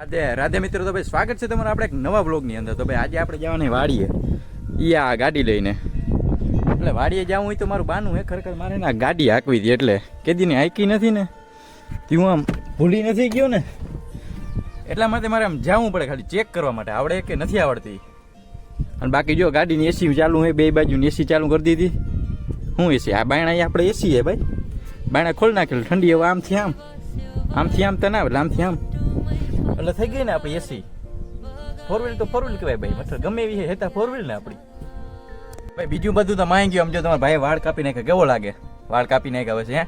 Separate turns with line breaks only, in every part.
રાધે રાધે મિત્રો, તો ભાઈ સ્વાગત છે તમારું આપણે એક નવા બ્લોગની અંદર. તો ભાઈ આજે આપણે જવાની વાડીએ. ઈ આ ગાડી લઈને. એટલે વાડીએ જવું હોય તો મારું બાનું હે, ખરેખર મારે ને ગાડી હાંકવી હતી એટલે કેદીને હાંકી નથી ને. તું આમ ભૂલી નથી ગયો ને? એટલા માટે મારે આમ જવું પડે ખાલી ચેક કરવા માટે. આવડે કે નથી આવડતી? અને બાકી જો ગાડીની એસી ચાલુ હોય, બે બાજુની એસી ચાલુ કરી દીધી. હું એસી? આ બાયણા આપણે એસી હે ભાઈ. બાયણા ખોલ નાખેલું, ઠંડી હવે આમથી આમ. આમથી આમ તો ના આમથી આમ. એટલે થઈ ગઈ ને આપણી એસી. ફોર વ્હીલ તો ફોર વ્હીલ કહેવાય ભાઈ, મતલબ ગમે એવી હેતા ફોર વ્હીલ ને આપણી. ભાઈ, બીજું બધું તો માંગી ગયું આમ જો તમારા ભાઈ વાળ કાપી નાખે કેવો લાગે? વાળ કાપી નાખે હવે છે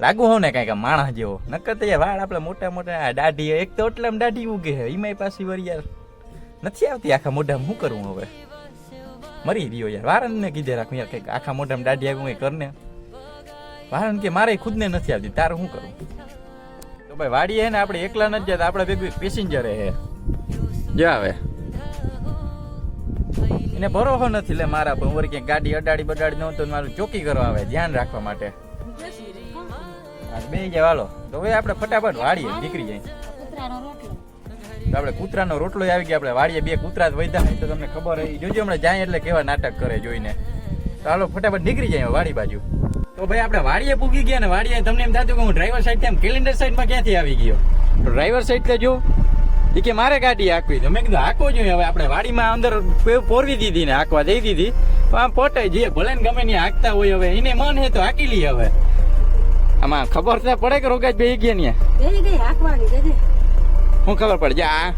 લાગુ હોવ ને કાંઈક માણસ જેવો. નક્કર તો વાળ આપણે મોટા મોટા દાઢી એક તો એટલામાં દાઢી ઉગે છે એમાંય પાછી વળી યાર નથી આવતી આખા મોઢામાં શું કરવું હવે? મરી રહ્યો યાર વારણને કીધે રાખું યાર કંઈક આખા મોઢામાં દાઢી આવું કંઈ કરને. વારણ કે મારે ખુદને નથી આવતી, તારે શું કરું? ભાઈ વાડી હે ને આપણે એકલા નથી જતા, આપણે ભેગું પેસેન્જર હે. જો આવે એને ભરોસો નથી લે મારા પર. વળી ક્યાંક ગાડી અડાડી બડાડી ન તો મારું ચોકી કરવા આવે, ધ્યાન રાખવા માટે. બે જાય વાલો તો હવે આપણે ફટાફટ વાડીએ નીકળી જાય. તો આપણે કૂતરાનો રોટલો આવી ગયા, આપણે વાડીએ બે કૂતરા જ વૈધા હોય તો તમને ખબર હોય. જોજો હમણાં જાય એટલે કેવા નાટક કરે જોઈને. તો હાલો, ફટાફટ નીકળી જાય વાડી બાજુ. તો ભાઈ આપણે વાડીએ પૂગી ગયા ને વાડીએ તમને એમ થતું કે હું ડ્રાઈવર સાઈડ એમ કેલેન્ડર સાઈડમાં ક્યાંથી આવી ગયો? તો ડ્રાઈવર સાઈડ તો જો એ કે મારે ગાડી હાંકવી તો મેં કીધું હાંકવો જોઈએ. હવે આપણે વાડીમાં અંદર પોરવી દીધી ને હાંકવા દઈ દીધી. તો આમ પોટાઈ જઈએ. ભલે ને ગમે ને હાંકતા હોય હવે. એને મન હે તો હાંકી લઈએ હવે. આમાં ખબર તો પડે કે રોગાજ બે ગયા ને. શું ખબર પડે? જે આ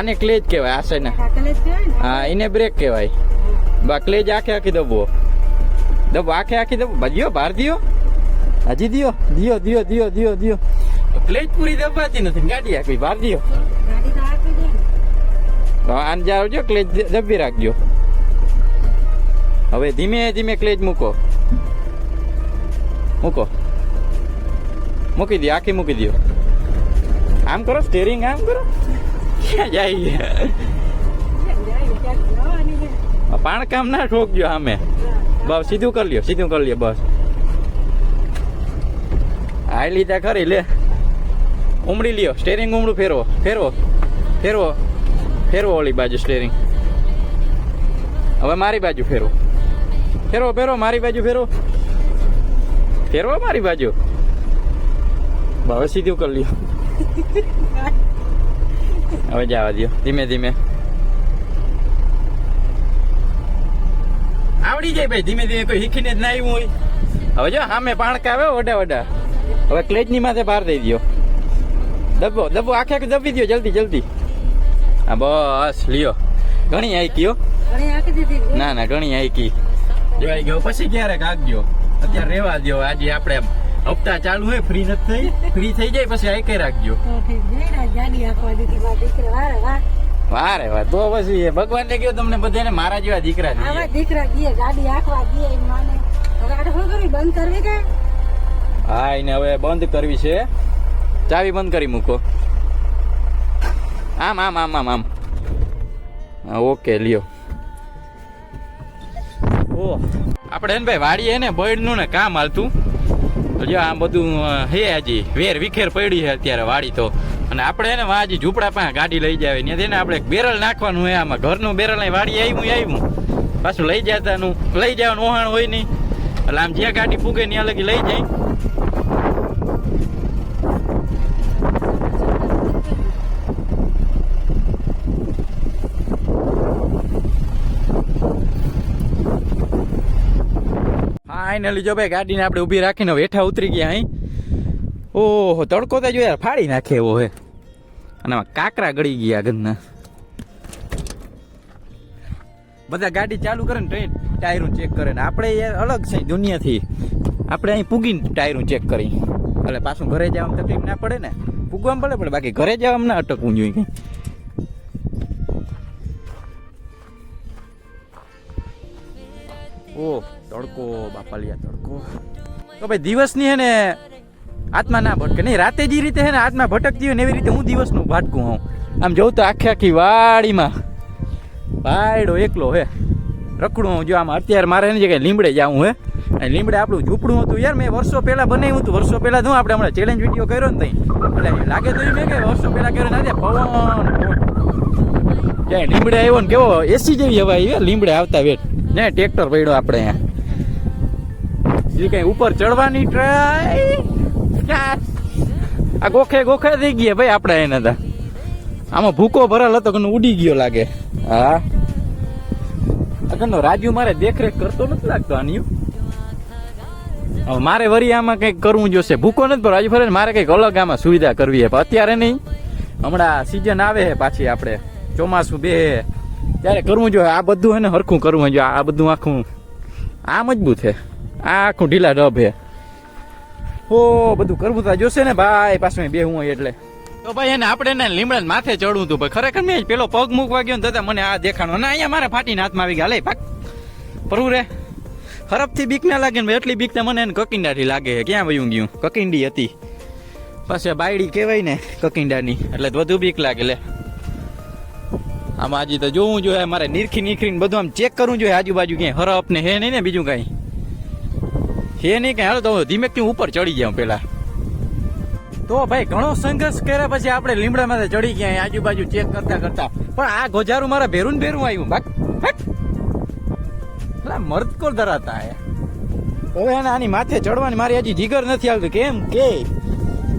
આને ક્લેજ કહેવાય આ સાઈડ
જ.
હા એને બ્રેક કહેવાય. બા ક્લેજ આખે આખી દબો. દબો આખે આખી દબો ભજ્યો બાર દિયો હજી દિયો દિયો દિયો દિયો દિયો દિયો ક્લેજ પૂરી દબાતી નથી ગાડી આખી બાર દિયો.
ગાડી તો હાંકવી દે ને.
તો આને જાવજો ક્લેજ દ- દબી રાખજો. હવે ધીમે ધીમે ક્લેજ મૂકો. મૂકો. મૂકી દો આખી મૂકી દો. આમ કરો સ્ટેરિંગ આમ કરો. ક્યાં જાય?
જાય? ને ક્યાંક જવાની છે.
પાણ કામ ના ઠોકજો સામે. બસ સીધું કરી લ્યો સીધું કરી લ્યો બસ. હાઈ લીધા ખરી લે. ઉમડી લ્યો સ્ટેરિંગ ઉમડું ફેરવો ફેરવો ફેરવો ફેરવો ઓલી બાજુ સ્ટેરિંગ હવે મારી બાજુ ફેરવો. ફેરવો ફેરવો મારી બાજુ ફેરવો. ફેરવો મારી બાજુ. હવે સીધું કરી લ્યો. હવે જવા દો ધીમે ધીમે. આવડી જાય ભાઈ ધીમે ધીમે કોઈ શીખીને જ ના આવ્યું હોય. હવે જો સામે પાણકા આવે વડા વડા. હવે ક્લેજની માથે બહાર દઈ દો દબો દબો આખે આખે દબી દો જલ્દી જલ્દી. હા બસ લ્યો. ઘણી આઈકી હો.
ને.
ના ઘણી આઈકી જોઈ ગયો પછી ક્યારેક આગજો અત્યારે રેવા દો આજે આપણે હપ્તા ચાલુ હોય ફ્રી નથી થઈ. ફ્રી થઈ જાય પછી આઈકે રાખજો.
ગાડી આપવા દીધી દીકરા. વાહ.
વારે વાર. તો પછી ભગવાનને કહ્યું તમને બધાને મારા જેવા દીકરા
આવા દીકરા ગયે ગાડી આખવા ગયે માને. હવે આને શું કરવી? બંધ કરવી કે?
હા એને હવે બંધ કરવી છે. ચાવી બંધ કરી મૂકો. આમ આમ આમ આમ આમ. ઓકે લ્યો. ઓ આપણે એને ભાઈ વાડીએ ને બળનું ને કામ હાલતું. તો જો આ બધું હે હજી વેર વિખેર પડી છે અત્યારે વાડી તો. અને આપણે એને વાં હજી ઝૂંપડા પાસે ગાડી લઈ જાય ત્યાં તેને આપણે બેરલ નાખવાનું હોય આમાં. ઘરનું બેરલ અહીં વાડી આવ્યું આવ્યું. પાછું લઈ જતાનું લઈ જવાનું ઓહાણ હોય નહીં. એટલે આમ જ્યાં ગાડી ફૂગે ત્યાં લગી લઈ જાય. ફાઇનલી જો ભાઈ ગાડીને આપણે ઊભી રાખીને વેઠા ઉતરી ગયા અહીં. ઓહો, તડકો તો જો યાર ફાડી નાખે એવો હે. અને આમાં કાકરા ગળી ગયા ગંદના બધા ગાડી ચાલુ કરે ને તો ટાયરું ચેક કરે ને. આપણે યાર અલગ છે દુનિયાથી. આપણે અહીં પૂગીને ટાયરું ચેક કરી. એટલે પાછું ઘરે જવામાં તકલીફ ના પડે ને. પૂગવામાં પડે પણ બાકી ઘરે જવામાં ના અટકવું જોઈએ ઓ, તડકો, બાપાલિયા, તડકો. તો ભાઈ દિવસની હે ને આત્મા ના ભટકે. નહીં, રાતે જે રીતે છે ને આત્મા ભટકતી હોય ને એવી રીતે હું દિવસનું ભાટકું હોઉં. આમ જોઉં તો આખી આખી વાડીમાં પાયડો એકલો હે. રખડું હું જો આમ અત્યારે મારે એને જગ્યાએ લીમડે જાવું હે. અને લીમડે આપણું ઝૂંપડું હતું યાર, મેં વર્ષો પહેલાં બનાવ્યું હતું. વર્ષો પહેલાં શું આપણે હમણાં ચેલેન્જ વીડિયો કર્યો ને તઈ. એટલે લાગે તો એમ કે વર્ષો પહેલાં કર્યો ને પવન ક્યાંય લીમડે આવ્યો ને કેવો એસી જેવી હવા આવી લીમડે આવતા વેટ. ને, ટ્રેક્ટર પડ્યો આપણે અહીંયા. જે કંઈ ઉપર ચડવાની ટ્રાય આ ગોખે ગોખે થઈ ગયા ભાઈ આપણે એને તા. આમાં ભૂકો ભરાલ હતો કે ઉડી ગયો લાગે. હા. અગરનો રાજુ મારે દેખરેખ કરતો નથી લાગતો આની હવે મારે વરી આમાં કંઈક કરવું જોશે. ભૂકો નથી પણ રાજુ ફરે મારે કંઈક અલગ આમાં સુવિધા કરવી છે પણ અત્યારે નહીં. હમણાં સિઝન આવે છે પાછી આપણે. ચોમાસું બે ત્યારે કરવું જોઈએ. આ બધું હે ને હરખું કરવું જોઈએ. આ બધું આખું આ મજબૂત છે આ આખું ઢીલા ડબ છે ઓ બધું કરવું તો જોશે ને ભાઈ, પાછું બે હું એટલે. તો ભાઈ એને આપણે ને લીમડા માથે ચડવું હતું ભાઈ. ખરેખર મેં પેલો પગ મૂકવા ગયો ને મને આ દેખાણો. ના, અહીંયા મારા ફાટીને હાથમાં આવી ગયા. લે પાક પરવું રે. ખરાબથી બીક ના લાગે ને એટલી બીક ને મને એને કકિંડાથી લાગે ક્યાં વયું ગયું? કકિંડી હતી. પાછી બાયડી કહેવાય ને, કકિંડાની. એટલે વધુ બીક લાગે, લે. આમાં હજી તો જોવું જોઈએ, મારે નીરખી નીખરીને બધું આમ ચેક કરવું જોઈએ. આજુબાજુ ક્યાંય હરફ ને હે નહીં ને બીજું કાંઈ. હે નહીં કાંઈ. હાલો તો ધીમે ધીમેકથી ઉપર ચડી જાઉં પેલા. તો ભાઈ, ઘણો સંઘર્ષ કર્યા પછી આપણે લીમડામાં ચડી ગયા આજુબાજુ ચેક કરતા કરતા. પણ આ ગોજારું મારા ભેરું ભેરું આવ્યું. ભાગ ભાગ. પેલા મર્દ કોર ધરાતા હવે એને આની માથે ચડવાની મારી હજી જીગર નથી આવતું. કેમ કે?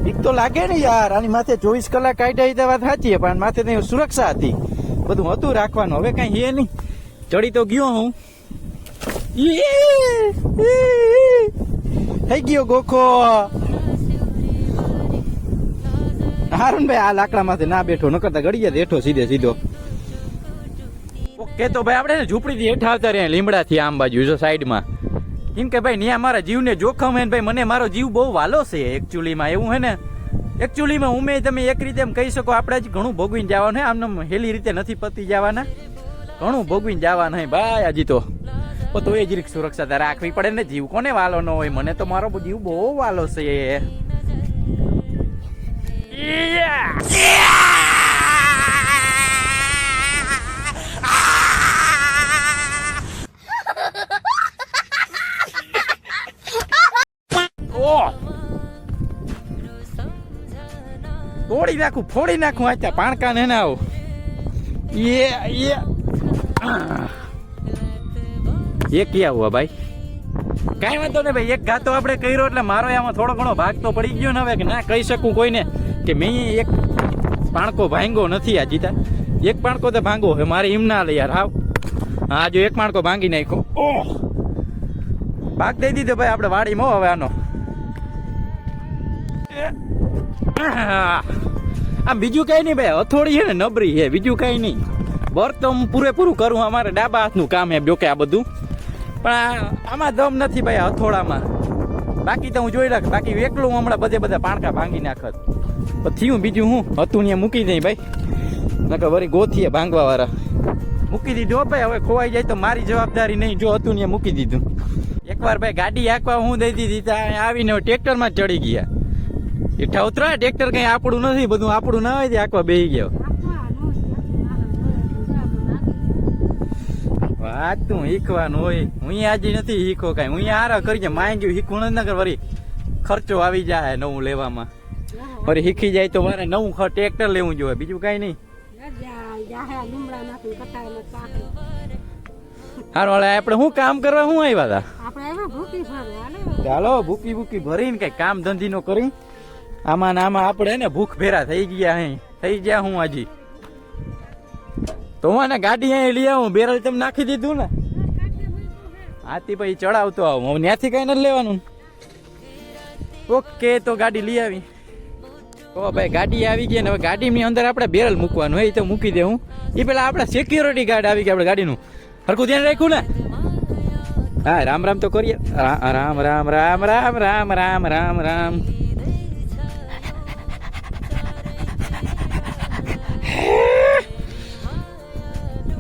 બીક તો લાગે ને યાર. આની માથે ચોવીસ કલાક કાઢ્યા એ વાત સાચી પણ માથે સુરક્ષા હતી. બધું હતું રાખવાનું. હવે કઈ હે નહીં. ચડી તો ગયો હું! થઈ ગયો ગોખો! હારું ભાઈ આ લાકડામાંથી ના બેઠો ન કરતા ગળી ગયા હેઠો સીધે સીધો. ઓકે, તો ભાઈ, આપણે ઝૂંપડીથી હેઠા આવતા રહ્યા લીમડાથી આમ બાજુ, જો સાઈડમાં. કેમ કે ભાઈ ત્યાં મારા જીવને જોખમ હે ને ભાઈ, મને મારો જીવ બહુ વાલો છે એકચ્યુઅલીમાં એવું હે ને? એકચ્યુઅલીમાં ઉમે તમે એક રીતે એમ કહી શકો, આપણે જ ઘણું ભોગવીને જવાનું હે આમને હેલી રીતે નથી પતી જવાના. ઘણું ભોગવીને જવાના હે, ભાઈ, હજી તો. તો એ જ રીક સુરક્ષા તારે રાખવી પડે ને, જીવ કોને વાલો ન હોય? મને તો મારો જીવ બહુ વાલો છે! તોડી નાખું, ફોડી નાખું આ ત્યાં પાણકા ને આવું. એ યે. એ ક્યાં હુઆ ભાઈ? કાંઈ વાંધો નહીં ભાઈ, એક ગાતો આપણે કર્યો એટલે મારો આમાં થોડો ઘણો ભાગ તો પડી ગયો ને હવે કે ના કહી શકું કોઈને કે મેં એક પાણકો ભાંગો નથી આ જીતા. એક પાણકો તો ભાંગો હવે મારે એમ ના લે યાર હાવ હા, જો એક પાણકો ભાંગી નાખ્યો. ઓહ! ભાગ દઈ દીધો ભાઈ આપણે વાડીમાં હવે આનો. આમ બીજું કઈ નહીં ભાઈ, હથોડી છે ને નબરી છે, બીજું કઈ નહીં. વર્ક પૂરેપૂરું કરું, અમારે ડાબા હાથનું કામ હે જોકે આ બધું. પણ આમાં દમ નથી ભાઈ હથોડામાં બાકી તો હું જોઈ રાખ, બાકી એકલું હું હમણાં બધે બધા પાણકા ભાંગી નાખત. પછી થયું બીજું હું? હતું ને મૂકી દઈ ભાઈ. નકર વળી ગોથીએ ભાંગવા વાળા મૂકી દીધું હો ભાઈ, હવે ખોવાઈ જાય તો મારી જવાબદારી નહીં. જો હતું ને મૂકી દીધું. એકવાર ભાઈ ગાડી આંકવા હું દઈ દીધી ત્યાં આવીને ટ્રેક્ટરમાં ચડી ગયા. એઠા ઉતરા, ટ્રેક્ટર કઈ આપણું નથી, બધું આપણું ના હોય તે આંકવા બેસી ગયો. વાત તું શીખવાનું હોય. હું આજે નથી શીખો કઈ. હું આરા કરી માંગ્યું શીખવું નથી, નકર વળી ખર્ચો આવી જાય નવું લેવામાં. વળી શીખી જાય તો મારે નવું ટ્રેક્ટર લેવું જોઈએ. બીજું કઈ નહીં. હારું આપણે શું કામ કરવા શું આવ્યા હતા? ચાલો ભૂકી ભૂકી ભરીને કઈ કામ ધંધી નો કરી. આમાં ને આમાં આપણે ને ભૂખ ભેરા થઈ ગયા અહીં થઈ ગયા હું હજી તો હું આને ગાડી અહીં લઈ આવું, બેરલ તેમ નાખી દીધું ને. હાથી પછી ચડાવતો આવું. હું ત્યાંથી કઈ નથી લેવાનું. ઓકે, તો ગાડી લઈ આવી. ઓ ભાઈ, ગાડી આવી ગઈ ને હવે ગાડીની અંદર આપણે બેરલ મૂકવાનું. એ તો મૂકી દેવું એ પેલા આપણે સિક્યોરિટી ગાર્ડ આવી ગયા આપણે ગાડીનું. હરખું ધ્યાન રાખ્યું ને? હા, રામ રામ તો કરીએ. રામ રામ રામ રામ રામ રામ રામ રામ.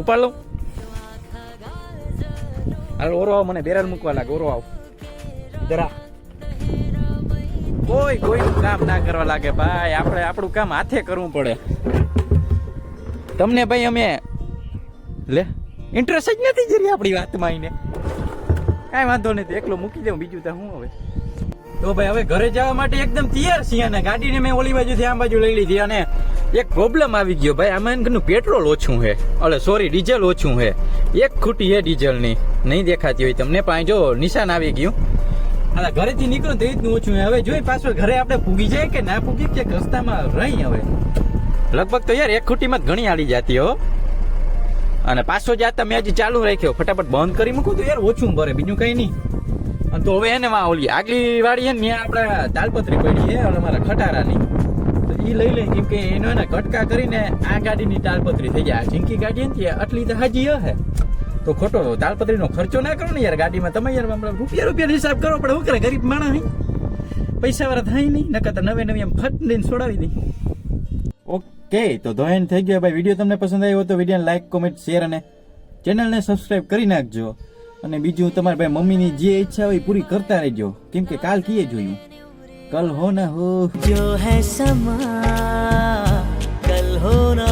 ઉપાડ લઉં હાલ ઓરો આવ, મને બેરલ મૂકવા લાગે. ઓરો આવ. જરા. કોઈ કોઈનું કામ ના કરવા લાગે ભાઈ. આપણે આપણું કામ હાથે કરવું પડે. તમને ભાઈ અમે લે ઇન્ટરેસ્ટ જ નથી જરી આપણી વાતમાં એને. કાંઈ વાંધો તો એકલો મૂકી દઉં બીજું તો શું હવે? તો ભાઈ, હવે ઘરે જવા માટે એકદમ તૈયાર છીએ અને ગાડીને મેં ઓલી બાજુથી આ બાજુ લઈ લીધી અને એક પ્રોબ્લેમ આવી ગયો ભાઈ આમાં એનું પેટ્રોલ ઓછું છે. અલે સોરી ડીઝલ ઓછું છે. એક ખૂટી છે ડીઝલની નહીં દેખાતી હોય તમને પણ જો નિશાન આવી ગયું. અલા ઘરેથી નીકળો તો રીતનું ઓછું હવે જોઈ પાછો ઘરે આપણે પૂગી જાય કે ના પૂગી કે રસ્તામાં રહી હવે? લગભગ તો યાર એક ખૂટીમાં જ ઘણી આડી જતી હો. અને પાછો જાતા મેં હજી ચાલુ રાખ્યો ફટાફટ બંધ કરી મૂકું તો યાર ઓછું ભરે બીજું કઈ નહીં. અને તો હવે એને માં ઓલી આગલી વાળી છે ને આપણે તાલપત્રી પડી છે અને અમારા ખટારાની. એ લઈ લઈ કેમ કે એનો એને કટકા કરીને આ ગાડીની તાલપત્રી થઈ જાય. ઝીંકી ગાડી નથી આટલી તો હાજી હે. તો ખોટો તાલપત્રીનો ખર્ચો ના કરો ને યાર, ગાડીમાં તમે યાર રૂપિયા રૂપિયા હિસાબ કરો પડે શું કરે, ગરીબ માણસ નહીં પૈસા વાળા થાય નહીં, નકર તો નવે નવી એમ ફટ લઈને છોડાવી દઈ ઓકે, તો ધોયન થઈ ગયો. ભાઈ, વીડિયો તમને પસંદ આવ્યો તો વિડીયોને લાઈક કોમેન્ટ શેર અને ચેનલને સબસ્ક્રાઈબ કરી નાખજો. અને બીજું, તમારી ભાઈ, મમ્મીની જે ઈચ્છા હોય પૂરી કરતા રહેજો. કેમ કે કાલ કીએ જોયું. कल हो ना हो
जो है समा कल हो न